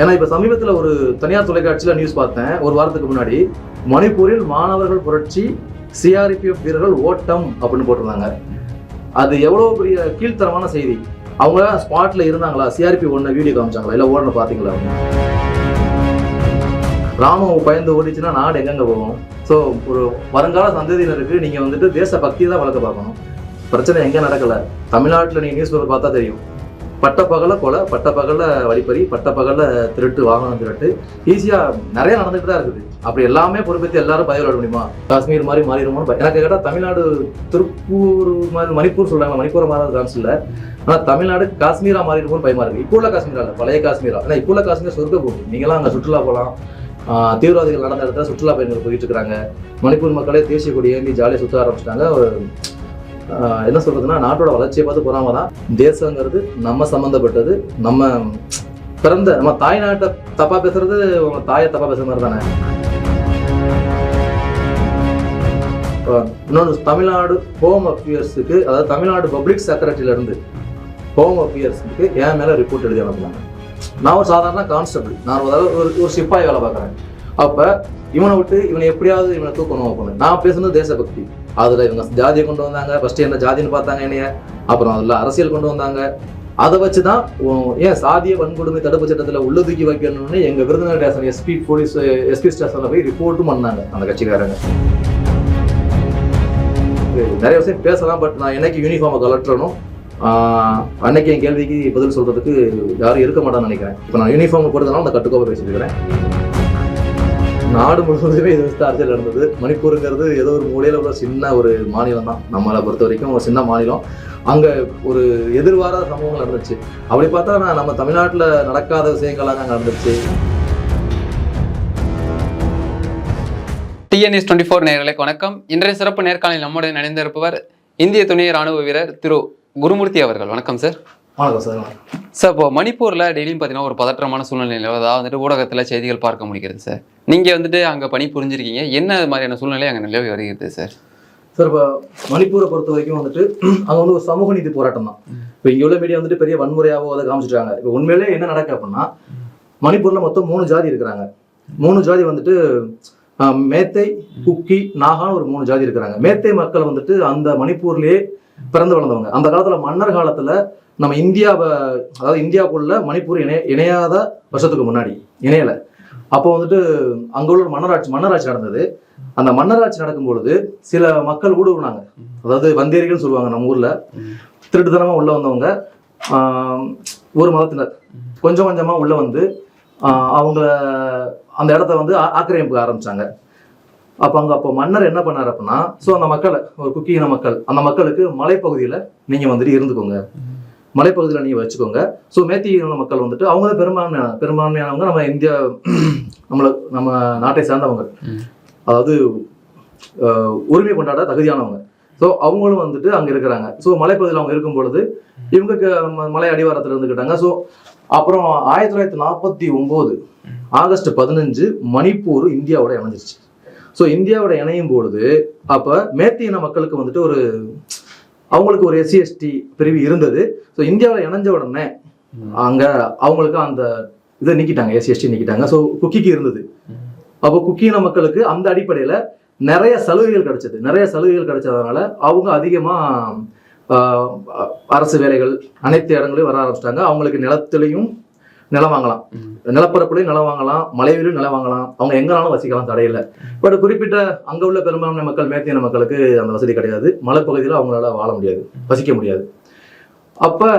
ஏன்னா இப்ப சமீபத்துல ஒரு தனியார் தொலைக்காட்சியில நியூஸ் பார்த்தேன். ஒரு வாரத்துக்கு முன்னாடி மணிப்பூரில் மாணவர்கள் புரட்சி சிஆர்பிஎஃப் வீரர்கள் ஓட்டம் அப்படின்னு போட்டிருந்தாங்க. அது எவ்வளவு பெரிய கீழ்த்தரமான செய்தி. அவங்க ஸ்பாட்ல இருந்தாங்களா? சிஆர்பி ஒன்ன வீடியோ காமிச்சாங்களா? இல்ல ஓடணும் பாத்தீங்களா ராமம் பயந்து ஓடிச்சுன்னா நாடு எங்கெங்க போகும்? ஸோ ஒரு வருங்கால சந்ததியினருக்கு நீங்க வந்துட்டு தேச பக்தி தான் வளர்க்க பார்க்கணும். பிரச்சனை எங்க நடக்கல? தமிழ்நாட்டில் நீங்க நியூஸ் பேப்பர் பார்த்தா தெரியும். பட்ட பகல கொலை பட்ட பகல வழிப்பறி பட்ட பகல திருட்டு வாகனம் திருட்டு ஈஸியாக நிறைய நடந்துட்டு தான் இருக்குது. அப்படி எல்லாமே பொறுப்பேற்று எல்லாரும் பயப்பட முடியுமா? காஷ்மீர் மாதிரி மாறிடுமோன்னு எனக்கு கேட்டால் தமிழ்நாடு திருப்பூர் மாதிரி மணிப்பூர் சொல்கிறாங்க மணிப்பூர் மாறாத சான்ஸ் இல்லை. ஆனால் தமிழ்நாடு காஷ்மீரா மாறிடுமோ பயமா இருக்கு. இப்போ உள்ள காஷ்மீரா இல்லை பழைய காஷ்மீரா. ஏன்னா இப்போ உள்ள காஷ்மீர் சொர்க்க பூமி நீங்களாம் அங்கே சுற்றுலா போகலாம் தீவிரவாதிகள் நடந்த இடத்துல சுற்றுலா பயணிகள் போயிட்டு இருக்காங்க மணிப்பூர் மக்களே தேசிய கொடி ஏந்தி ஜாலியாக சுற்ற ஆரம்பிச்சிட்டாங்க. என்ன சொல்றதுன்னா நாட்டோட வளர்ச்சியை பார்த்து போறாம தான் தேசங்கிறது நம்ம சம்மந்தப்பட்டது நம்ம பிறந்த நம்ம தாய் நாட்டை தப்பா பேசுறது உங்க தாயை தப்பா பேசுற மாதிரி தானே? இன்னொன்று தமிழ்நாடு ஹோம் அஃபியர்ஸுக்கு அதாவது தமிழ்நாடு பப்ளிக் செக்ரட்டரியிலேருந்து ஹோம் அஃபியர்ஸுக்கு என் மேலே ரிப்போர்ட் எழுதி அனுப்புனாங்க. நான் ஒரு சாதாரண கான்ஸ்டபிள் நான் ஒரு ஒரு சிப்பாய் வேலை பார்க்குறேன். அப்போ இவனை விட்டு இவனை எப்படியாவது இவனை தூக்கணும் அப்படின்னு. நான் பேசுனது தேசபக்தி. அதில் இவங்க ஜாதியை கொண்டு வந்தாங்க. ஃபஸ்ட்டு என்ன ஜாதின்னு பார்த்தாங்க என்னைய. அப்புறம் அதில் அரசியல் கொண்டு வந்தாங்க. அதை வச்சு தான் ஏன் சாதிய வன்கொடுமை தடுப்பு சட்டத்தில் உள்ள தூக்கி வைக்கணும்னு எங்கள் Virudhunagar station SP police SP ஸ்டேஷனில் போய் ரிப்போர்ட்டும் பண்ணாங்க அந்த கட்சிக்காரங்க. நிறைய விஷயம் பேசலாம் பட் நான் என்னைக்கு யூனிஃபார்மை கலட்டணும் அன்னைக்கு என் கேள்விக்கு பதில் சொல்கிறதுக்கு யாரும் இருக்க மாட்டான்னு நினைக்கிறேன். இப்போ நான் யூனிஃபார்ம் போடுறதுனால அந்த கட்டுக்கோப்பை பேசியிருக்கிறேன் நாடு முழுவதுமே இது வந்து அரசியல் நடந்தது. மணிப்பூருங்கிறது ஏதோ ஒரு மூலையில் உள்ள சின்ன ஒரு மாநிலம் தான். நம்மளை பொறுத்த வரைக்கும் ஒரு சின்ன மாநிலம். அங்க ஒரு எதிர்பாராத சம்பவங்கள் நடந்துச்சு. அப்படி பார்த்தா நான் நம்ம தமிழ்நாட்டுல நடக்காத விஷயங்கள்லாம் அங்கே நடந்துச்சு டிஎன்எஸ் டுவெண்ட்டி ஃபோர் நேர்களுக்கு வணக்கம். இன்றைய சிறப்பு நேர்காணலில் நம்முடன் இணைந்திருப்பவர் இந்திய துணை ராணுவ வீரர் திரு குருமூர்த்தி அவர்கள். வணக்கம் சார் வணக்கம் சார் சார் இப்போ மணிப்பூரில் டெய்லியும் பார்த்தீங்கன்னா ஒரு பதற்றமான சூழ்நிலையில் அதாவது வந்துட்டு ஊடகத்தில் செய்திகள் பார்க்க முடிகிறது சார். நீங்கள் வந்துட்டு அங்கே பணி புரிஞ்சிருக்கீங்க. என்ன மாதிரியான சூழ்நிலை அங்கே நிலவி வருகிறது சார்? சார் இப்போ மணிப்பூரை பொறுத்த வரைக்கும் வந்துட்டு அங்க வந்து ஒரு சமூக நீதி போராட்டம் தான். இப்போ இங்க உள்ள மீடியா வந்துட்டு பெரிய வன்முறையாவோ அதை காமிச்சிட்டாங்க. இப்போ உண்மையிலே என்ன நடக்கு அப்படின்னா மணிப்பூர்ல மொத்தம் மூணு ஜாதி இருக்கிறாங்க. மூணு ஜாதி வந்துட்டு மேத்தை குக்கி நாகான்னு ஒரு மூணு ஜாதி இருக்கிறாங்க. மேத்தை மக்கள் வந்துட்டு அந்த மணிப்பூர்லயே பிறந்து வளர்ந்தவங்க. அந்த காலத்துல மன்னர் காலத்துல நம்ம இந்தியாவை அதாவது இந்தியாவுக்குள்ள மணிப்பூர் இணைய இணையாத வருஷத்துக்கு முன்னாடி இணையல. அப்போ வந்துட்டு அங்க உள்ள மன்னராட்சி மன்னராட்சி நடந்தது. அந்த மன்னராட்சி நடக்கும் பொழுது சில மக்கள் ஊடுருவினாங்க. அதாவது வந்தேரிகள் சொல்லுவாங்க நம்ம ஊர்ல. திருட்டுத்தனமா உள்ள வந்தவங்க ஆஹ், ஒரு மதத்தினர். கொஞ்சம் கொஞ்சமா உள்ள வந்து ஆஹ், அந்த இடத்த வந்து ஆக்கிரமிப்பு ஆரம்பிச்சாங்க. அப்ப அங்க அப்போ மன்னர் என்ன பண்ணாரு அப்படின்னா ஸோ அந்த மக்களை ஒரு குக்கியின மக்கள் அந்த மக்களுக்கு மலைப்பகுதியில நீங்க வந்துட்டு இருந்துக்கோங்க. மலைப்பகுதியில நீங்க வச்சுக்கோங்க. ஸோ மேத்தி இன மக்கள் வந்துட்டு அவங்க தான் பெரும்பான்மையான பெரும்பான்மையானவங்க நம்ம இந்தியா நம்மள நம்ம நாட்டை சார்ந்தவங்க. அதாவது உரிமை கொண்டாட தகுதியானவங்க. ஸோ அவங்களும் வந்துட்டு அங்க இருக்கிறாங்க. ஸோ மலைப்பகுதியில் அவங்க இருக்கும் பொழுது இவங்க மலை அடிவாரத்தில் இருந்துக்கிட்டாங்க. ஸோ அப்புறம் ஆயிரத்தி தொள்ளாயிரத்தி நாற்பத்தி ஒன்பது ஆகஸ்ட் பதினஞ்சு மணிப்பூர் இந்தியாவோட இணைஞ்சிருச்சு. ஸோ இந்தியாவோட இணையும் பொழுது அப்ப மேத்தி இன மக்களுக்கு வந்துட்டு ஒரு அவங்களுக்கு ஒரு எஸ்சி எஸ்டி பிரிவு இருந்தது. ஸோ இந்தியாவில் இணைஞ்ச உடனே அங்க அவங்களுக்கு அந்த இதை நீக்கிட்டாங்க எஸ்சி எஸ்டி நீக்கிட்டாங்க. ஸோ குக்கிக்கு இருந்தது. அப்போ குக்கியின மக்களுக்கு அந்த அடிப்படையில நிறைய சலுகைகள் கிடைச்சது. நிறைய சலுகைகள் கிடைச்சதுனால அவங்க அதிகமா ஆஹ், அ- அரசு வேலைகள் அனைத்து இடங்களையும் வர ஆரம்பிச்சிட்டாங்க. அவங்களுக்கு நிலத்திலையும் நிலம் வாங்கலாம். நிலப்பரப்புலையும் நிலம் வாங்கலாம் மலையிலும் நிலம் வாங்கலாம். அவங்க எங்கனாலும் வசிக்கலாம் தடையில்லை. பட் குறிப்பிட்ட அங்க உள்ள பெரும்பான்மை மக்கள் மேத்தின மக்களுக்கு அந்த வசதி கிடையாது. மலைப்பகுதியில் அவங்களால வாழ முடியாது வசிக்க முடியாது. அப்ப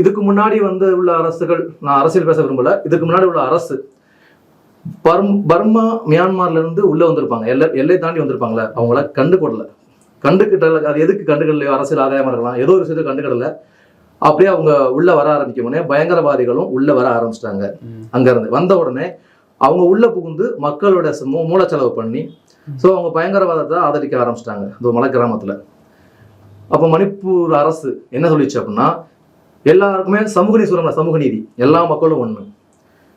இதுக்கு முன்னாடி வந்து உள்ள அரசுகள் நான் அரசியல் பேச விரும்பல. இதுக்கு முன்னாடி உள்ள அரசு பர்ம் பர்மா மியான்மர்ல இருந்து உள்ள வந்திருப்பாங்க. எல்லை எல்லை தாண்டி வந்திருப்பாங்களே அவங்கள கண்டுகொடல கண்டுக்கிட்டல அது எதுக்கு கண்டுக்கலையோ அரசியல் ஆதாயமா இருக்கலாம். ஏதோ ஒரு விஷயத்தை கண்டுக்கிடல. அப்படியே அவங்க உள்ள வர ஆரம்பிக்கும் உடனே பயங்கரவாதிகளும் உள்ள வர ஆரம்பிச்சிட்டாங்க. அங்க இருந்து வந்த உடனே அவங்க உள்ள புகுந்து மக்களோட மூலச்செலவு பண்ணி ஸோ அவங்க பயங்கரவாதத்தை ஆதரிக்க ஆரம்பிச்சிட்டாங்க. இந்த மலை கிராமத்துல. அப்போ மணிப்பூர் அரசு என்ன சொல்லிச்சு அப்படின்னா எல்லாருக்குமே சமூக நீதி சொல்லுங்களா சமூக நீதி. எல்லா மக்களும் ஒண்ணு.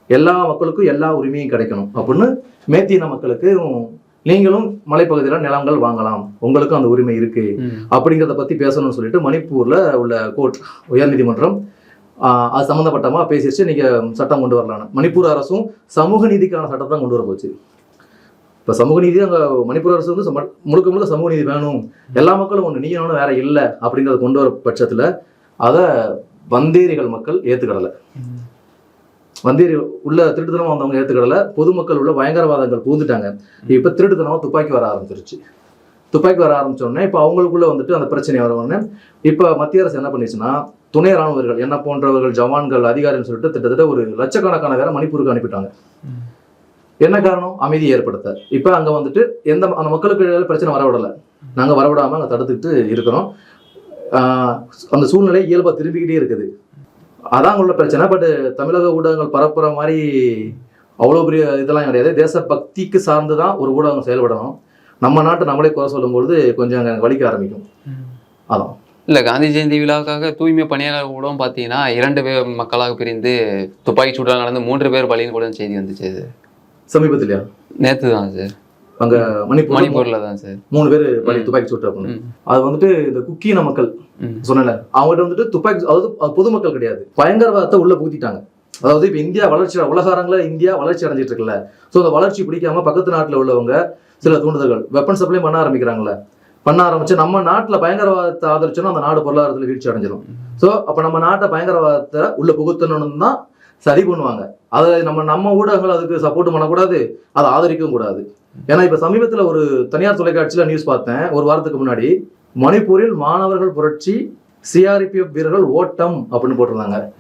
எல்லா மக்களுக்கும் எல்லா உரிமையும் கிடைக்கணும் அப்படின்னு மேத்தியின மக்களுக்கு நீங்களும் மலைப்பகுதியில் நிலங்கள் வாங்கலாம். உங்களுக்கும் அந்த உரிமை இருக்கு. அப்படிங்கிறத பத்தி பேசணும்னு சொல்லிட்டு மணிப்பூர்ல உள்ள கோர்ட் உயர்நீதிமன்றம் அது சம்மந்தப்பட்டமா பேசிடுச்சு. நீங்க சட்டம் கொண்டு வரலான்னு மணிப்பூர் அரசும் சமூக நீதிக்கான சட்டத்தை தான் கொண்டு வர போச்சு. இப்போ சமூக நீதி அங்கே மணிப்பூர் அரசு வந்து முழுக்க முழுக்க சமூக நீதி வேணும். எல்லா மக்களும் ஒன்று நீ நானும் வேற இல்லை அப்படிங்கிறத கொண்டு வர பட்சத்தில் அதை வந்தேரிகள் மக்கள் ஏற்றுக்கிடலை வந்தீர் உள்ள திருட்டுத்தனமாக வந்தவங்க ஏற்றுக்கடல பொதுமக்கள் உள்ள பயங்கரவாதங்கள் பூந்துட்டாங்க இப்போ திருட்டுத்தனமாக துப்பாக்கி வர ஆரம்பிச்சிருச்சு. துப்பாக்கி வர ஆரம்பிச்ச இப்போ அவங்களுக்குள்ள வந்துட்டு அந்த பிரச்சனை வரவுடனே இப்போ மத்திய அரசு என்ன பண்ணிச்சுன்னா துணை ராணுவர்கள் என்ன போன்றவர்கள் ஜவான்கள் அதிகாரின்னு சொல்லிட்டு கிட்டத்தட்ட ஒரு லட்சக்கணக்கான பேரை மணிப்பூருக்கு அனுப்பிட்டாங்க. என்ன காரணம்? அமைதி ஏற்படுத்த. இப்போ அங்கே வந்துட்டு எந்த அந்த மக்களுக்கு பிரச்சனை வரவிடலை. நாங்கள் வரவிடாமல் அங்கே தடுத்துக்கிட்டு இருக்கிறோம். அந்த சூழ்நிலை இயல்பாக திரும்பிக்கிட்டே இருக்குது. அதான் உள்ள பிரச்சனை. பட் தமிழக ஊடகங்கள் பரப்புற மாதிரி அவ்வளோ பெரிய இதெல்லாம் கிடையாது. தேசபக்திக்கு சார்ந்து தான் ஒரு ஊடகம் செயல்படணும். நம்ம நாட்டை நம்மளே குறை சொல்லும்பொழுது கொஞ்சம் அங்க வலிக்க ஆரம்பிக்கும். அதான். இல்ல காந்தி ஜெயந்தி விழாவுக்காக தூய்மை பணியாளர் கூட பார்த்தீங்கன்னா இரண்டு பேர் மக்களாக பிரிந்து துப்பாக்கி சூடாக நடந்து மூன்று பேர் பலின்னு கூட செய்தி வந்துச்சு சமீபத்திலயா? நேத்து தான் சார் அங்க மணிப்பூர் மணிப்பூர்ல தான் சார். மூணு பேர் ம். துப்பாக்கி சுட்டு அப்படின்னு. அது வந்துட்டு இந்த குக்கீன மக்கள். சொன்னல அவங்ககிட்ட வந்துட்டு துப்பாக்கி அதாவது அது பொதுமக்கள் கிடையாது. பயங்கரவாதத்தை உள்ள புகுத்திட்டாங்க. அதாவது இப்ப இந்தியா வளர்ச்சி உலக அரங்கில் இந்தியா வளர்ச்சி அடைஞ்சிட்டு இருக்குல்ல. ஸோ அந்த வளர்ச்சி பிடிக்காம பக்கத்து நாட்டுல உள்ளவங்க சில தூண்டுதல்கள் வெப்பன் சப்ளை பண்ண ஆரம்பிக்கிறாங்கல்ல. பண்ண ஆரம்பிச்சு நம்ம நாட்டுல பயங்கரவாதத்தை ஆதரிச்சோன்னா அந்த நாடு பொருளாதாரத்துல வீழ்ச்சி அடைஞ்சிடும் ஸோ அப்ப நம்ம நாட்டை பயங்கரவாதத்தை உள்ள புகுத்தணும்னு தான் சரி பண்ணுவாங்க. அதை நம்ம நம்ம ஊடகங்கள் அதுக்கு சப்போர்ட் பண்ணக்கூடாது அதை ஆதரிக்கவும் கூடாது. ஏன்னா இப்ப சமீபத்துல ஒரு தனியார் தொலைக்காட்சியில நியூஸ் பார்த்தேன். ஒரு வாரத்துக்கு முன்னாடி மணிப்பூரில் மாணவர்கள் புரட்சி சிஆர்பிஎஃப் வீரர்கள் ஓட்டம் அப்படின்னு போட்டிருந்தாங்க.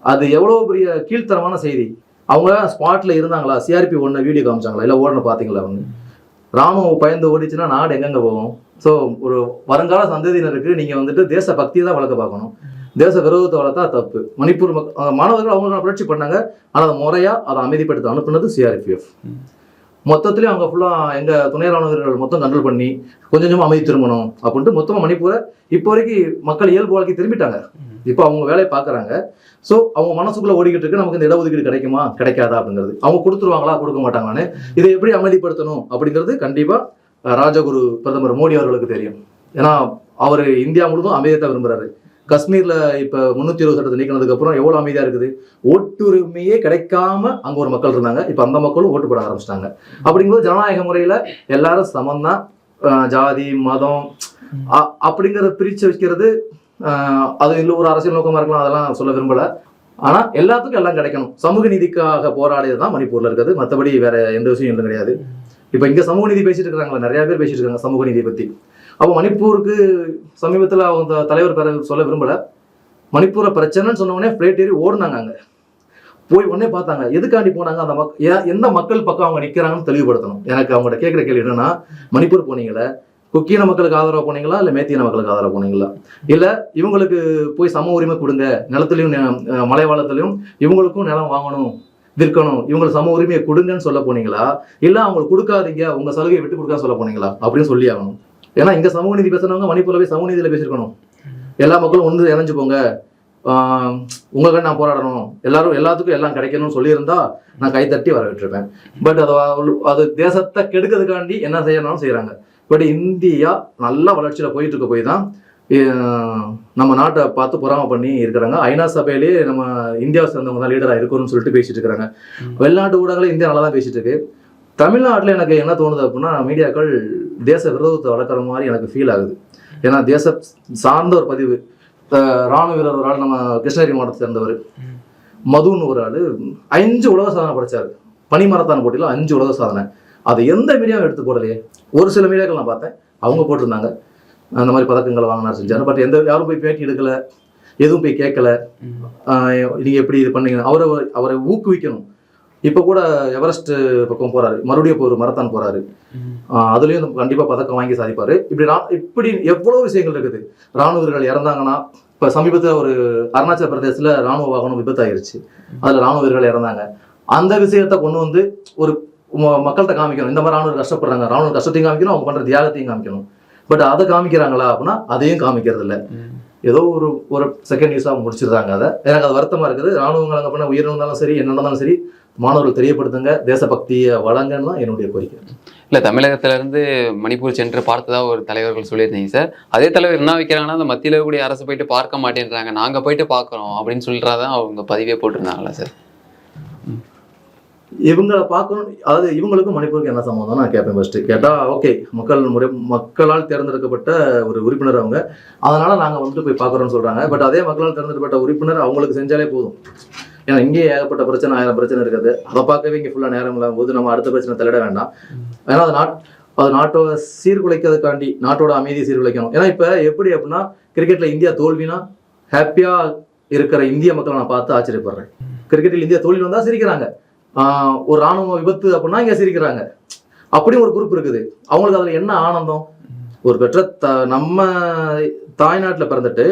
அது எவ்வளவு பெரிய கீழ்த்தரமான செய்தி. அவங்க ஸ்பாட்ல இருந்தாங்களா? சிஆர்பி ஒன்று வீடியோ காமிச்சாங்களா? இல்லை ஓடணும் பார்த்தீங்களா அவங்க ராமம் பயந்து ஓடிச்சுன்னா நாடு எங்கெங்க போகும்? ஸோ ஒரு வருங்கால சந்ததியினருக்கு நீங்க வந்துட்டு தேச பக்தியை தான் வளர்க்க பார்க்கணும். தேச விரோதத்தை வளர்த்தா தப்பு. மணிப்பூர் மக்க- மாணவர்கள் அவங்க புரட்சி பண்ணாங்க. ஆனா அதை முறையா அதை அமைதிப்படுத்த அனுப்புனது சிஆர்பிஎஃப் ம். மொத்தத்திலயும் அவங்க ஃபுல்லா எங்க துணை ராணுவர்கள் மொத்தம் கண்ட்ரோல் பண்ணி கொஞ்சம் கொஞ்சமா அமைதி திரும்பணும் அப்படின்ட்டு மொத்தமா மணிப்பூரை இப்போ வரைக்கும் மக்கள் இயல்பு வாழ்க்கை திரும்பிட்டாங்க. இப்போ அவங்க வேலையை பார்க்கறாங்க. ஸோ அவங்க மனசுக்குள்ள ஓடிக்கிட்டு இருக்கு நமக்கு இந்த இடஒதுக்கீடு கிடைக்குமா? கிடைக்காதா அப்படிங்கிறது. அவங்க கொடுத்துருவாங்களா? கொடுக்க மாட்டாங்களான்னு இதை எப்படி அமைதிப்படுத்தணும் அப்படிங்கிறது கண்டிப்பா அஹ், ராஜகுரு பிரதமர் மோடி அவர்களுக்கு தெரியும். ஏன்னா அவர் இந்தியா முழுவதும் அமைதியை தான் விரும்புறாரு. காஷ்மீர்ல இப்ப முன்னூத்தி இருபது சட்டத்தை நீக்கினதுக்கு அப்புறம் எவ்வளவு அமைதியா இருக்குது? ஓட்டுரிமையே கிடைக்காம அங்க ஒரு மக்கள் இருந்தாங்க. இப்ப அந்த மக்களும் ஓட்டு போட ஆரம்பிச்சிட்டாங்க. அப்படிங்கும்போது ஜனநாயக முறையில எல்லாரும் சமம்தான். ஜாதி மதம் அப்படிங்கறத பிரிச்சு வைக்கிறது அது இல்லை ஒரு அரசியல் நோக்கமா இருக்கலாம் அதெல்லாம் சொல்ல விரும்பல. ஆனா எல்லாத்துக்கும் எல்லாம் கிடைக்கணும். சமூக நீதிக்காக போராடியது தான் மணிப்பூர்ல இருக்குது. மத்தபடி வேற எந்த விஷயம் இல்லை கிடையாது. இப்ப இங்க சமூக நீதி பேசிட்டு இருக்காங்களா நிறைய பேர் பேசிட்டு இருக்காங்க சமூக நீதி பத்தி. அப்போ மணிப்பூருக்கு சமீபத்தில் அவங்க தலைவர் பேர சொல்ல விரும்பலை. மணிப்பூரை பிரச்சனைன்னு சொன்ன உடனே ஃப்ளைட் ஏறி ஓடினாங்க அங்கே. போய் உடனே பார்த்தாங்க எதுக்காண்டி போனாங்க? அந்த மக் எந்த மக்கள் பக்கம் அவங்க நிற்கிறாங்கன்னு தெளிவுபடுத்தணும். எனக்கு அவங்கள்ட்ட கேட்குற கேள்வி என்னன்னா மணிப்பூர் போனீங்களே? குக்கியின மக்களுக்கு ஆதரவு போனீங்களா? இல்லை மேத்தியின மக்களுக்கு ஆதரவாக போனீங்களா? இல்லை இவங்களுக்கு போய் சம உரிமை கொடுங்க. நிலத்துலையும் நெ- இவங்களுக்கும் நிலம் வாங்கணும் விற்கணும். இவங்களுக்கு சம உரிமையை கொடுங்கன்னு சொல்ல போனீங்களா? இல்லை அவங்களுக்கு கொடுக்காதீங்க. உங்கள் சலுகையை விட்டு கொடுக்க சொல்ல போனீங்களா? அப்படின்னு சொல்லி ஆகணும். ஏன்னா இங்க சமூக நீதி பேசுறவங்க மணிப்பூர்ல போய் சமூக நீதியில பேசியிருக்கணும். எல்லா மக்களும் ஒன்று இணைஞ்சுக்கோங்க. ஆஹ் உங்களுக்காக நான் போராடணும். எல்லாரும் எல்லாத்துக்கும் எல்லாம் கிடைக்கணும்னு சொல்லியிருந்தா நான் கைத்தட்டி வரவேற்றிருப்பேன். பட் அது அது தேசத்தை கெடுக்கிறதுக்காண்டி என்ன செய்யணும்னு செய்றாங்க. பட் இந்தியா நல்ல வளர்ச்சியில போயிட்டு இருக்க போய் தான் நம்ம நாட்டை பார்த்து பொறாம பண்ணி இருக்கிறாங்க. ஐநா சபையிலேயே நம்ம இந்தியாவை சேர்ந்தவங்க தான் லீடரா இருக்கணும்னு சொல்லிட்டு பேசிட்டு இருக்காங்க ம். வெளிநாட்டு ஊடகங்களே இந்தியா நல்லா தான் பேசிட்டு இருக்கு. தமிழ்நாட்டுல எனக்கு என்ன தோணுது அப்படின்னா மீடியாக்கள் தேச விரோதத்தை வளர்க்குற மாதிரி எனக்கு ஃபீல் ஆகுது. ஏன்னா தேச சார்ந்த ஒரு பதிவு ராணுவ வீரர் ஒரு ஆள் நம்ம கிருஷ்ணகிரி மாவட்டத்தை சேர்ந்தவர். மதுன்னு ஒரு ஆளு அஞ்சு உலக சாதனை படைச்சாரு. பனிமரத்தான் போட்டியில அஞ்சு உலக சாதனை. அது எந்த மீடியாவும் எடுத்து போடலையே. ஒரு சில மீடியாக்கள் நான் பார்த்தேன். அவங்க போட்டிருந்தாங்க. அந்த மாதிரி பதக்கங்களை வாங்கினார் செஞ்சாரு. பட் எந்த யாரும் போய் பேட்டி எடுக்கல. எதுவும் போய் கேட்கல. ம். ஆஹ் நீங்க எப்படி இது பண்ணீங்க? அவரை அவரை ஊக்குவிக்கணும். இப்ப கூட எவரெஸ்ட் பக்கம் போறாரு. மறுபடியும் ஒரு மரத்தான் போறாரு. அதுலயும் கண்டிப்பா பதக்கம் வாங்கி சாதிப்பாரு. இப்படி இப்படி எவ்வளவு விஷயங்கள் இருக்குது. ராணுவ வீரர்கள் இறந்தாங்கன்னா இப்ப சமீபத்துல ஒரு அருணாச்சல பிரதேசத்துல ராணுவ வாகனம் விபத்தாயிருச்சு. அதுல ராணுவ வீரர்கள் இறந்தாங்க. அந்த விஷயத்த கொண்டு வந்து ஒரு மக்கள்கிட்ட காமிக்கணும். இந்த மாதிரி ராணுவ கஷ்டப்படுறாங்க. ராணுவ கஷ்டத்தையும் காமிக்கணும் அவங்க பண்ற தியாகத்தையும் காமிக்கணும். பட் அதை காமிக்கிறாங்களா அப்படின்னா அதையும் காமிக்கிறது இல்ல. ஏதோ ஒரு ஒரு செகண்ட் நியூஸாக முடிச்சிருந்தாங்க அதை. எனக்கு அது வருத்தமாக இருக்குது. ராணுவங்கள் அங்கே பண்ண உயிரிழந்தாலும் சரி என்ன நடந்தாலும் சரி மாணவர்கள் தெரியப்படுத்துங்க தேசபக்தியை வழங்கன்னு தான் என்னுடைய கோரிக்கை. இல்ல தமிழகத்துல இருந்து மணிப்பூர் சென்று பார்த்ததா ஒரு தலைவர்கள் சொல்லியிருந்தீங்க சார். அதே தலைவர் என்ன வைக்கிறாங்கன்னா அந்த மத்தியில் இருக்கக்கூடிய அரசு போயிட்டு பார்க்க மாட்டேன்றாங்க. நாங்க போயிட்டு பார்க்குறோம் அப்படின்னு சொல்லிட்டாதான் அவங்க பதிவே போட்டிருந்தாங்களா சார்? இவங்களை பார்க்கணும் அதாவது இவங்களுக்கும் மணிப்பூருக்கு என்ன சம்மந்தம் நான் கேட்பேன் ஃபர்ஸ்ட் கேட்டா ஓகே மக்கள் முறை மக்களால் தேர்ந்தெடுக்கப்பட்ட ஒரு உறுப்பினர் அவங்க. அதனால நாங்க வந்துட்டு போய் பார்க்குறோம்னு சொல்றாங்க. பட் அதே மக்களால் தேர்ந்தெடுக்கப்பட்ட உறுப்பினர் அவங்களுக்கு செஞ்சாலே போதும். ஏன்னா இங்கேயே ஏகப்பட்ட பிரச்சனை ஆயிரம் பிரச்சனை இருக்குது. அதை பார்க்கவே இங்கே ஃபுல்லாக நேரம் இல்லாம போது நம்ம அடுத்த பிரச்சனை தலையிட வேண்டாம். ஏன்னா அது நாட் அது நாட்டோட சீர்குலைக்கிறதுக்காண்டி நாட்டோட அமைதியை சீர்குலைக்கணும். ஏன்னா இப்போ எப்படி அப்படின்னா கிரிக்கெட்டில் இந்தியா தோல்வினா ஹாப்பியாக இருக்கிற இந்திய மக்களை நான் பார்த்து ஆச்சரியப்படுறேன். கிரிக்கெட்டில் இந்தியா தோல்வி வந்தால் சிரிக்கிறாங்க. ஒரு ராணுவ விபத்து அப்படின்னா இங்கே சிரிக்கிறாங்க. அப்படியும் ஒரு குரூப் இருக்குது. அவங்களுக்கு அதில் என்ன ஆனந்தம்? ஒரு பெற்ற த நம்ம தாய்நாட்டில் பிறந்துட்டு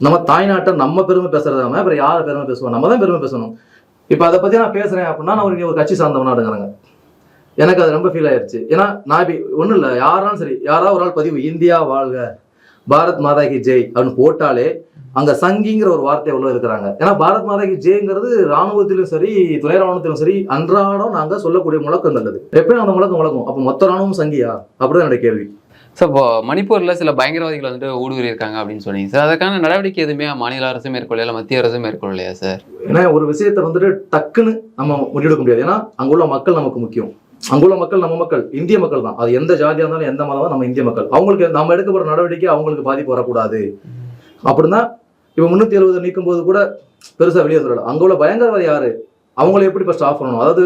நம்ம தாய்நாட்டை நம்ம பெருமை பேசுறதாம அப்புறம் யார் பெருமை பேசுவோம் நம்ம தான் பெருமை பேசணும். இப்போ அதை பத்தி நான் பேசுறேன் அப்படின்னா நான் ஒரு ஒரு கட்சி சார்ந்தவனாடுங்கிறாங்க எனக்கு அது ரொம்ப ஃபீல் ஆயிருச்சு. ஏன்னா நான் இப்போ ஒன்றும் இல்லை. யாராலும் சரி யாராவது ஒரு ஆள் பதிவு இந்தியா வாழ்க பாரத் மாதா கி ஜெய் அப்படின்னு போட்டாலே அங்கே சங்கிங்கிற ஒரு வார்த்தை உள்ள இருக்கிறாங்க ஏன்னா பாரத் மாதா கி ஜெய்ங்கிறது ராணுவத்திலும் சரி துணை ராணுவத்திலும் சரி அன்றாடம் நாங்கள் சொல்லக்கூடிய முழக்கம் நல்லது எப்பயும் அந்த முழக்கம் முழக்கம் அப்போ மொத்த ராணுவம் சங்கியா? அப்படிதான் என்னோட கேள்வி. சார் இப்போ சில பயங்கரவாதிகள் வந்துட்டு ஊடுருவி இருக்காங்க அப்படின்னு சொன்னீங்க. சார் அதுக்கான நடவடிக்கை எதுவுமே மாநில அரசு மேற்கொள்ளல மத்திய அரசு மேற்கொள்ளலையா சார் ஏன்னா ஒரு விஷயத்தை வந்துட்டு டக்குன்னு நம்ம முடிவெடுக்க முடியாது. ஏன்னா அங்குள்ள மக்கள் நமக்கு முக்கியம். அங்குள்ள மக்கள் நம்ம மக்கள் இந்திய மக்கள் தான். அது எந்த ஜாதியாக இருந்தாலும் எந்த மதம் நம்ம இந்திய மக்கள். அவங்களுக்கு நம்ம எடுக்க நடவடிக்கை அவங்களுக்கு பாதிப்பு வரக்கூடாது. அப்படின்னா இப்போ முந்நூற்றி எழுபது நீக்கும் போது கூட பெருசாக வெளியே சொல்லல அங்க உள்ள பயங்கரவாதி யாரு? அவங்கள எப்படி இப்போ ஸ்டாப் பண்ணணும்? அதாவது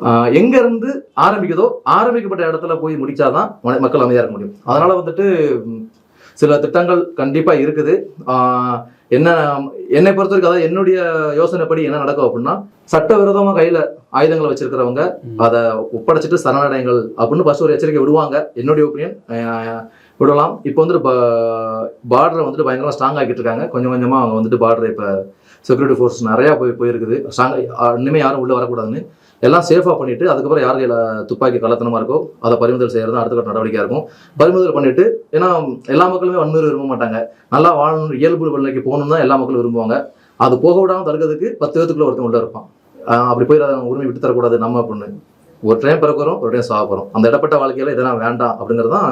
ஆஹ், எங்க இருந்து ஆரம்பிக்குதோ ஆரம்பிக்கப்பட்ட இடத்துல போய் முடிச்சாதான் மக்கள் அமைதியா இருக்க முடியும். அதனால வந்துட்டு சில திட்டங்கள் கண்டிப்பா இருக்குது. என்ன என்னை பொறுத்த வரைக்கும் அதாவது என்னுடைய யோசனைப்படி என்ன நடக்கும் அப்படின்னா சட்டவிரோதமா கையில ஆயுதங்களை வச்சிருக்கிறவங்க அதை ஒப்படைச்சிட்டு சரணடைங்கள் அப்படின்னு ஃபர்ஸ்ட் ஒரு எச்சரிக்கை விடுவாங்க. என்னுடைய ஒப்பீனியன் விடலாம். இப்போ வந்துட்டு பார்டரை வந்துட்டு பயங்கரமா ஸ்ட்ராங் ஆக்கிட்டு இருக்காங்க. கொஞ்சம் கொஞ்சமா அவங்க வந்துட்டு பார்டர் இப்போ செக்யூரிட்டி ஃபோர்ஸ் நிறையா போய் போயிருக்குது. ஸ்ட்ராங் இனிமேல் யாரும் உள்ள வரக்கூடாதுன்னு எல்லாம் சேஃபாக பண்ணிட்டு அதுக்கப்புறம் யார் கையில் துப்பாக்கி கலத்தனமாக இருக்கோ அதை பறிமுதல் செய்கிறது அடுத்த கட்ட நடவடிக்கையாக இருக்கும். பறிமுதல் பண்ணிட்டு ஏன்னா எல்லா மக்களுமே வன்முறை விரும்ப மாட்டாங்க. நல்லா வாழணும் இயல்பு நிலைக்கு போகணும் தான் எல்லா மக்களும் விரும்புவாங்க. அது போக விடாம தடுக்கிறதுக்கு பத்து பேத்துக்குள்ள ஒருத்தன் உள்ள இருப்பான். அப்படி போய் அதை உரிமை விட்டு தரக்கூடாது நம்ம பொண்ணு. ஒரு டைம் பிறக்கிறோம் ஒரு டைம் சாக போகிறோம் அந்த இடப்பட்ட வாழ்க்கையில் இதெல்லாம் வேண்டாம் அப்படிங்கிறது தான்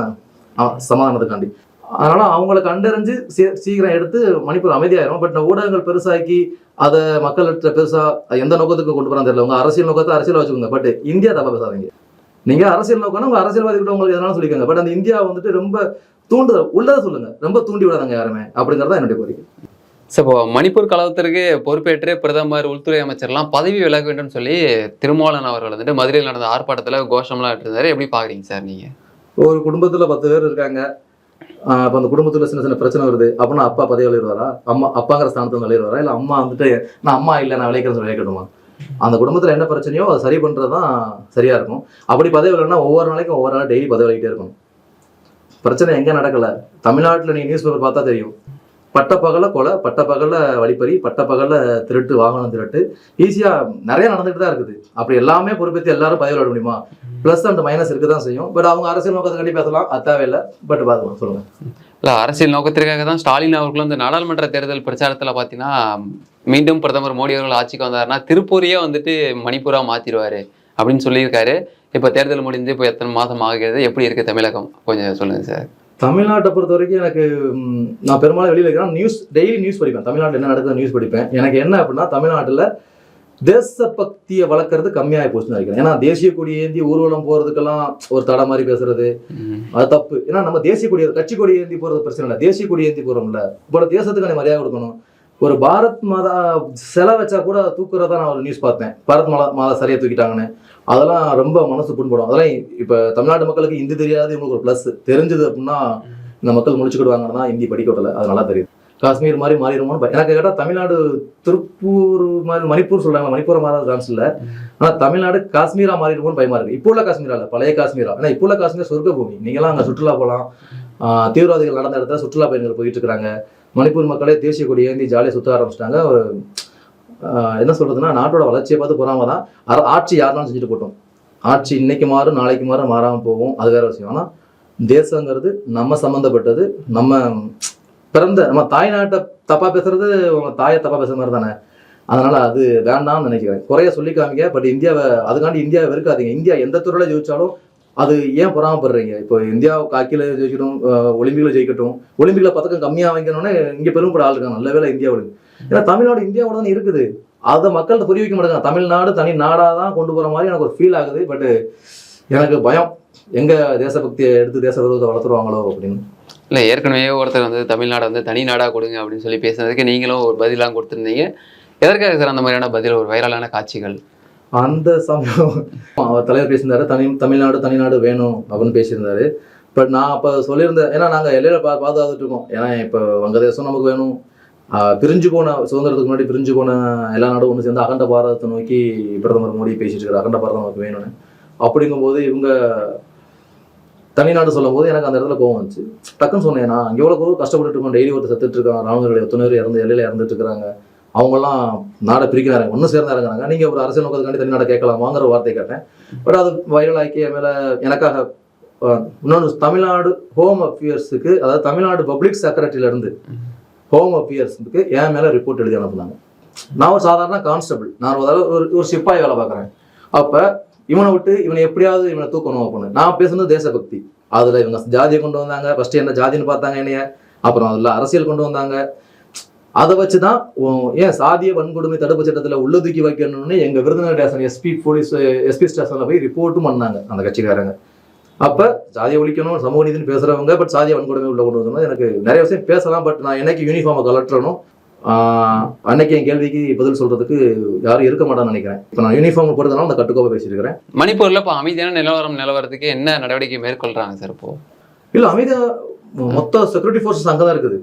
சமாதானத்துக்காண்டி. அதனால அவங்களை கண்டறிஞ்சு சீ- சீக்கிரம் எடுத்து மணிப்பூர் அமைதியாயிரும். பட் ஊடகங்கள் பெருசாக்கி அதை மக்கள்கிட்ட பெருசா அது எந்த நோக்கத்துக்கு கொண்டு போறான்னு தெரியல. உங்க அரசியல் நோக்கத்தை அரசியல் வச்சுக்கோங்க. பட் இந்தியா தப்பா பேசாதீங்க. நீங்க அரசியல் நோக்கம்னா உங்க அரசியல்வாதி கிட்ட உங்களுக்கு எதனாலும் சொல்லிக்கோங்க. பட் அந்த இந்தியா வந்துட்டு ரொம்ப தூண்டுதல் உள்ளதை சொல்லுங்க. ரொம்ப தூண்டி விடாதாங்க யாருமே. அப்படிங்கிறது தான் என்னுடைய கோரிக்கை. சார் இப்போ மணிப்பூர் கலவரத்திற்கு பொறுப்பேற்று பிரதமர் உள்துறை அமைச்சர்லாம் பதவி விலக வேண்டும் சொல்லி திருமாவளவன் அவர்கள் வந்துட்டு மதுரையில் நடந்த ஆர்ப்பாட்டத்தில் கோஷம்லாம் எடுத்திருந்தாரு எப்படி பாக்குறீங்க சார் நீங்க? ஒரு குடும்பத்துல பத்து பேர் இருக்காங்க. ஆஹ் அந்த குடும்பத்துல சின்ன சின்ன பிரச்சனை வருது. அப்படின்னா அப்பா பதவி விளையிடுவாரா அம்மா அப்பாங்கிற ஸ்தானத்தில் விளையிடுவாரா இல்ல அம்மா வந்துட்டு நான் அம்மா இல்லை நான் விளையாடுறேன் விளையாடணுமா அந்த குடும்பத்துல என்ன பிரச்சனையோ அதை சரி பண்றதுதான் சரியா இருக்கும். அப்படி பதவி விளையாடுனா ஒவ்வொரு நாளைக்கும் ஒவ்வொரு நாள் டெய்லி பதவி விளையாடிட்டே இருக்கணும். பிரச்சனை எங்க நடக்கல? தமிழ்நாட்டுல நீ நியூஸ் பேப்பர் பார்த்தா தெரியும். பட்டப்பகல கொலை பட்டப்பகல வழிப்பறி பட்டப்பகல திருட்டு வாகனம் திருட்டு ஈஸியா நிறைய நடந்துட்டு தான் இருக்குது. அப்படி எல்லாமே பொறுப்பேற்று எல்லாரும் பதவி விளையாட முடியுமா? ப்ளஸ் அண்ட் மைனஸ் இருக்க தான் செய்யும். பட் அவங்க அரசியல் நோக்கத்துக்காண்டி பேசலாம் அது தேவையில்லை. பட் பார்க்கலாம் சொல்லுங்க. இல்ல அரசியல் நோக்கத்திற்காக தான் ஸ்டாலின் அவர்களும் இந்த நாடாளுமன்ற தேர்தல் பிரச்சாரத்துல பாத்தீங்கன்னா மீண்டும் பிரதமர் மோடி அவர்கள் ஆட்சிக்கு வந்தாருன்னா திருப்பூரையே வந்துட்டு மணிப்பூரா மாத்திடுவாரு அப்படின்னு சொல்லியிருக்காரு. இப்ப தேர்தல் முடிஞ்சு இப்போ எத்தனை மாதம் ஆகிறது எப்படி இருக்கு தமிழகம்? கொஞ்சம் சொல்லுங்க சார். தமிழ்நாட்டை பொறுத்த வரைக்கும் எனக்கு நான் பெரும்பாலும் வெளியில இருக்கிறேன் நியூஸ் டெய்லி நியூஸ் படிப்பேன். தமிழ்நாட்டில் என்ன நடக்குது நியூஸ் படிப்பேன். எனக்கு என்ன அப்படின்னா தமிழ்நாட்டில் தேசபக்தியை வளர்க்கறது கம்மியாகி போச்சுன்னு நினைக்கிறேன். ஏன்னா தேசிய கொடி ஏந்தி ஊர்வலம் போறதுக்கெல்லாம் ஒரு தடை மாதிரி பேசுறது. அது தப்பு. ஏன்னா நம்ம தேசிய கொடி கட்சி கொடி ஏந்தி போறது பிரச்சனை இல்லை. தேசிய கொடி ஏந்தி போறோம்ல. இப்போ தேசத்துக்கு மரியாதை கொடுக்கணும். ஒரு பாரத் மாதா சிலை வச்சா கூட தூக்குறதா நான் ஒரு நியூஸ் பார்த்தேன். பாரத் மாதா மாதா சரியாக தூக்கிட்டாங்கன்னு. அதெல்லாம் ரொம்ப மனசு புண்படும். அதெல்லாம் இப்போ தமிழ்நாட்டு மக்களுக்கு இந்தி தெரியாது இவங்களுக்கு ஒரு ப்ளஸ் தெரிஞ்சது அப்படின்னா இந்த மக்கள் முடிச்சுக்கிடுவாங்கன்னா ஹிந்தி படிக்க விடல. அது நல்லா தெரியுது. காஷ்மீர் மாதிரி மாறிடுமோன்னு எனக்கு கேட்டால் தமிழ்நாடு திருப்பூர் மாதிரி மணிப்பூர் சொல்கிறாங்க மணிப்பூர் மாறாத சான்ஸ் இல்லை. ஆனால் தமிழ்நாடு காஷ்மீராக மாறிடுமோன்னு பயமா இருக்கு. இப்போ உள்ள காஷ்மீரா இல்லை பழைய காஷ்மீரா. ஏன்னா இப்போ உள்ள காஷ்மீர் சொர்க்க பூமி. நீங்களாம் அங்கே சுற்றுலா போகலாம். தீவிரவாதிகள் நடந்த இடத்துல சுற்றுலா பயணிகள் போயிட்டு இருக்கிறாங்க. மணிப்பூர் மக்களே தேசிய கொடி ஏந்தி ஜாலியாக சுத்த ஆரம்பிச்சிட்டாங்க. என்ன சொல்றதுன்னா நாட்டோட வளர்ச்சியை பார்த்து பொறாம தான். ஆட்சி யாரெல்லாம் செஞ்சுட்டு போட்டோம். ஆட்சி இன்னைக்கு மாறும் நாளைக்கு மாறும் மாறாமல் போகும். அது வேற விஷயம். ஆனா தேசங்கிறது நம்ம சம்மந்தப்பட்டது நம்ம பிறந்த நம்ம தாய் நாட்டை தப்பா பேசுறது உங்க தாயை தப்பா பேசுற மாதிரி தானே. அதனால அது வேண்டாம்னு நினைக்கிறேன். குறைய சொல்லி காமிங்க பட் இந்தியாவை அதுக்காண்டி இந்தியாவை வெறுக்காதீங்க. இந்தியா எந்த துறையில ஜெயிச்சாலும் அது ஏன் பொறாமப்படுறீங்க? இப்போ இந்தியா காக்கில ஜெயிக்கட்டும் ஒலிம்பிக்கில் ஜெயிக்கட்டும் ஒலிம்பிக்கில் பதக்கம் கம்மியாக வாங்கிக்கணும்னு இங்கே பெரும்பட ஆள் இருக்காங்க. நல்ல வேலை இந்தியாவில் ஏன்னா தமிழ்நாடு இந்தியாவோட தானே இருக்குது. அதை மக்கள்கிட்ட புரிய வைக்க மாட்டாங்க. தமிழ்நாடு தனி நாடாக தான் கொண்டு போகிற மாதிரி எனக்கு ஒரு ஃபீல் ஆகுது. பட் எனக்கு பயம். எங்கே தேசபக்தியை எடுத்து தேச விரோதத்தை வளர்த்துருவாங்களோ அப்படின்னு. இல்லை ஏற்கனவே ஒருத்தர் வந்து தமிழ்நாடு வந்து தனி நாடாக கொடுங்க அப்படின்னு சொல்லி பேசுனதுக்கு நீங்களும் ஒரு பதிலாக கொடுத்துருந்தீங்க. எதற்காக சார் அந்த மாதிரியான பதில் ஒரு வைரலான காட்சிகள்? அந்த சம்பவம். அவர் தலைவர் பேசியிருந்தாரு தனி தமிழ்நாடு தனிநாடு வேணும் அப்படின்னு பேசியிருந்தாரு. பட் நான் அப்போ சொல்லியிருந்தேன் ஏன்னா நாங்கள் எல்லையில் பா பாதுகாத்துட்டு இருக்கோம். ஏன்னா இப்போ வங்கதேசம் நமக்கு வேணும். பிரிஞ்சு போன சுதந்திரத்துக்கு முன்னாடி பிரிஞ்சு போன எல்லா நாடும் ஒன்று சேர்ந்து அகண்ட பாரதத்தை நோக்கி பிரதமர் மோடி பேசிட்டு இருக்காரு அகண்ட பாரதம் நமக்கு வேணும்னு. அப்படிங்கும்போது இவங்க தனிநாடு சொல்லும் போது எனக்கு அந்த இடத்துல கோவம் வந்துச்சு. டக்குன்னு சொன்னேன் நான் எவ்வளோ எவ்வளோ கஷ்டப்பட்டு இருக்கோம் டெய்லி ஒருத்தர் செத்துட்டு இருக்கான் ராணுவர்கள் எத்தனை பேர் இறந்து எல்லையில இறந்துட்டு இருக்கிறாங்க. அவங்கெல்லாம் நாடை பிரிக்கிறாங்க ஒன்று சேர்ந்து இறங்குறாங்க. நீங்கள் ஒரு அரசியல் நோக்கத்துக்காண்டி தனிநாடை கேட்கலாமாங்கிற வார்த்தை கேட்டேன். பட் அது வைரல் ஆக்கி என் எனக்காக இன்னொன்று தமிழ்நாடு ஹோம் அஃபியர்ஸுக்கு அதாவது தமிழ்நாடு பப்ளிக் செக்ரட்டரியிலேருந்து ஹோம் அஃபியர்ஸுக்கு என் மேலே ரிப்போர்ட் எழுதி அனுப்புனாங்க. நான் ஒரு சாதாரண கான்ஸ்டபிள் நான் ஒரு ஒரு ஒரு சிப்பாய் வேலை பார்க்குறேன். அப்போ இவனை விட்டு இவனை எப்படியாவது இவனை தூக்கணும் அப்படின்னு நான் பேசுனது தேசபக்தி. அதில் இவங்க ஜாதியை கொண்டு வந்தாங்க. ஃபஸ்ட்டு என்ன ஜாதின்னு பார்த்தாங்க என்னைய. அப்புறம் அதில் அரசியல் கொண்டு வந்தாங்க. அதை வச்சு தான் ஏன் சாதிய வன்கொடுமை தடுப்பு சட்டத்தில் உள்ள தூக்கி வைக்கணும்னு எங்க Virudhunagar station SP police SP ஸ்டேஷன்ல போய் ரிப்போர்ட்டும் பண்ணாங்க அந்த கட்சிக்காரங்க. அப்ப சாதியை ஒழிக்கணும் சமூக நீதினு பேசுறவங்க பட் சாதிய வன்கொடுமை உள்ள கொண்டு வரணும் எனக்கு நிறைய விஷயம் பேசலாம் பட் நான் என்னைக்கு யூனிஃபார்மை கலட்டணும் ஆஹ் அன்னைக்கு என் கேள்விக்கு பதில் சொல்றதுக்கு யாரும் இருக்க மாட்டான்னு நினைக்கிறேன். இப்போ நான் யூனிஃபார்ம் போடுறதுனால அந்த கட்டுக்கோப்பை பேசிட்டு இருக்கிறேன். மணிப்பூர்ல இப்போ அமைதியான நிலவரம் நிலவரத்துக்கு என்ன நடவடிக்கை மேற்கொள்றாங்க சார் இப்போ? இல்ல அமைதியா மொத்த செக்யூரிட்டி ஃபோர்ஸஸ் அங்கே தான் இருக்குது.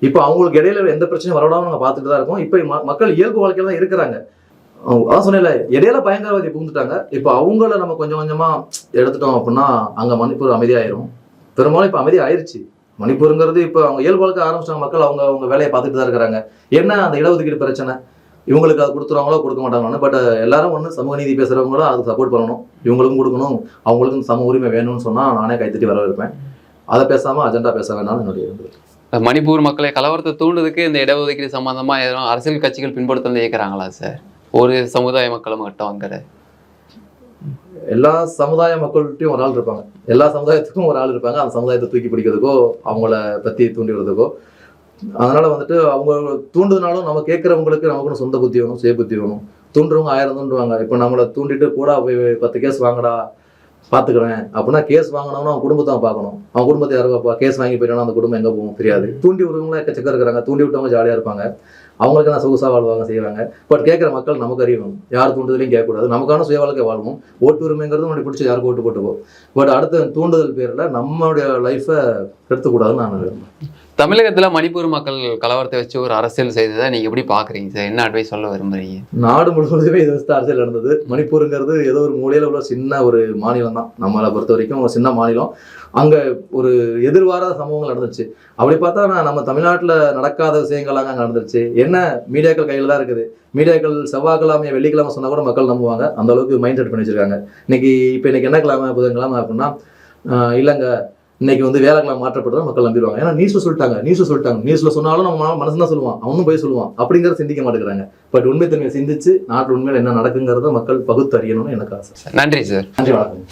இப்போ அவங்களுக்கு இடையில எந்த பிரச்சனையும் வரவிடாம நாங்கள் பார்த்துட்டு தான் இருக்கோம். இப்போ ம- மக்கள் இயல்பு வாழ்க்கையில் தான் இருக்கிறாங்க. அதான் சொன்னேன்ல இடையில பயங்கரவாதி புகுந்துட்டாங்க. இப்போ அவங்கள நம்ம கொஞ்சம் கொஞ்சமா எடுத்துட்டோம் அப்படின்னா அங்க மணிப்பூர் அமைதியாயிரும். பெரும்பாலும் இப்போ அமைதி ஆயிருச்சு. மணிப்பூருங்கிறது இப்போ அவங்க இயல்பு வாழ்க்கை ஆரம்பிச்சாங்க மக்கள் அவங்க அவங்க வேலையை பார்த்துட்டு தான் இருக்கிறாங்க. என்ன அந்த இடஒதுக்கீடு பிரச்சனை? இவங்களுக்கு அது கொடுத்துருவாங்களோ கொடுக்க மாட்டாங்களோ பட் எல்லாரும் ஒன்று சமூக நீதி பேசுகிறவங்களும் அதுக்கு சப்போர்ட் பண்ணணும். இவங்களுக்கும் கொடுக்கணும். அவங்களுக்கும் சம உரிமை வேணும்னு சொன்னால் நானே கைத்தட்டி வரவேற்பேன். அதை பேசாமல் அஜெண்டா பேச வேணாம்னு என்னுடைய மணிப்பூர் மக்களை கலவரத்தை தூண்டுறதுக்கு இந்த இடஒதுக்கீடு சம்மந்தமாக எதுவும் அரசியல் கட்சிகள் பின்படுத்தல் இயக்கிறாங்களா சார் ஒரு சமுதாய மக்களும் மட்டும் அங்கே எல்லா சமுதாய மக்கள்கிட்டையும் ஒரு ஆள் இருப்பாங்க. எல்லா சமுதாயத்துக்கும் ஒரு ஆள் இருப்பாங்க. அந்த சமுதாயத்தை தூக்கி பிடிக்கிறதுக்கோ அவங்கள பற்றி தூண்டி விடுறதுக்கோ. அதனால வந்துட்டு அவங்க தூண்டுனாலும் நம்ம கேட்குறவங்களுக்கு நமக்குன்னு சொந்த புத்தி வேணும் சுய புத்தி வேணும். தூண்டுறவங்க ஆயிரம் தூண்டுவாங்க. இப்போ நம்மளை தூண்டிட்டு கூட போய் பத்து கேஸ் வாங்கடா. பார்த்துக்கிறேன். அப்படின்னா கேஸ் வாங்கினவனா அவன் குடும்பத்தை அவன் பார்க்கணும். அவன் குடும்பத்தை யாரும் பார்ப்பா. கேஸ் வாங்கி போயிட்டானா அந்த குடும்பம் எங்கே போகும்? தெரியாது. தூண்டி விடுறவங்களும் எக்கச்சக்கம் இருக்கிறாங்க. தூண்டி விட்டவங்க ஜாலியாக இருப்பாங்க. அவங்களுக்கு நான் சொகுசாக வாழ்வாங்க செய்வாங்க. பட் கேட்குற மக்கள் நமக்கு அறியணும். யார் தூண்டுதலையும் கேட்கக்கூடாது. நமக்கான சுய வாழ்க்கை வாழ்வோம். ஓட்டு உரிமைங்கிறது உனக்கு பிடிச்சி யாருக்கு ஓட்டு போட்டுப்போம் பட் அடுத்த தூண்டுதல் பேரில் நம்மளுடைய லைஃப்பை எடுத்துக்கூடாதுன்னு நான் நினைக்கிறேன். தமிழகத்தில் மணிப்பூர் மக்கள் கலவரத்தை வச்சு ஒரு அரசியல் செய்ததை நீங்கள் எப்படி பார்க்குறீங்க சார் என்ன அட்வைஸ் சொல்ல விரும்புறீங்க? நாடு முழுவதுமே இது வச்சு அரசியல் நடந்தது. மணிப்பூருங்கிறது ஏதோ ஒரு மூலையில் உள்ள சின்ன ஒரு மாநிலம் தான். நம்மளை பொறுத்த வரைக்கும் ஒரு சின்ன மாநிலம். அங்கே ஒரு எதிர்வாராத சம்பவங்கள் நடந்துச்சு. அப்படி பார்த்தா நான் நம்ம தமிழ்நாட்டில் நடக்காத விஷயங்கள்லாம் அங்கே நடந்துருச்சு. என்ன மீடியாக்கள் கையில் தான் இருக்குது? மீடியாக்கள் செவ்வாய்க்கிழமை வெள்ளிக்கிழமை சொன்னால் கூட மக்கள் நம்புவாங்க. அந்த அளவுக்கு மைண்ட் செட் பண்ணி வச்சிருக்காங்க. இன்னைக்கு இப்போ இன்னைக்கு என்ன கிழமை புதன்கிழமை அப்படின்னா இல்லைங்க இன்னைக்கு வந்து வேலைக்கிழமை மாற்றப்படுறதா மக்கள் நம்பிடுவாங்க. ஏன்னா நியூஸ்ல சொல்லிட்டாங்க நியூஸ்ல சொல்லிட்டாங்க. நியூஸ்ல சொன்னாலும் நம்ம மனசு தான் சொல்லுவான். அவனும் போய் சொல்லுவான். அப்படிங்கறத சிந்திக்க மாட்டேங்கிறாங்க. பட் உண்மைத்தன்மையை சிந்திச்சு நாட்டில் உண்மையில என்ன நடக்குங்கிறத மக்கள் பகுத்து அறியணும்னு எனக்கு ஆசை. நன்றி சார் நன்றி வணக்கம்.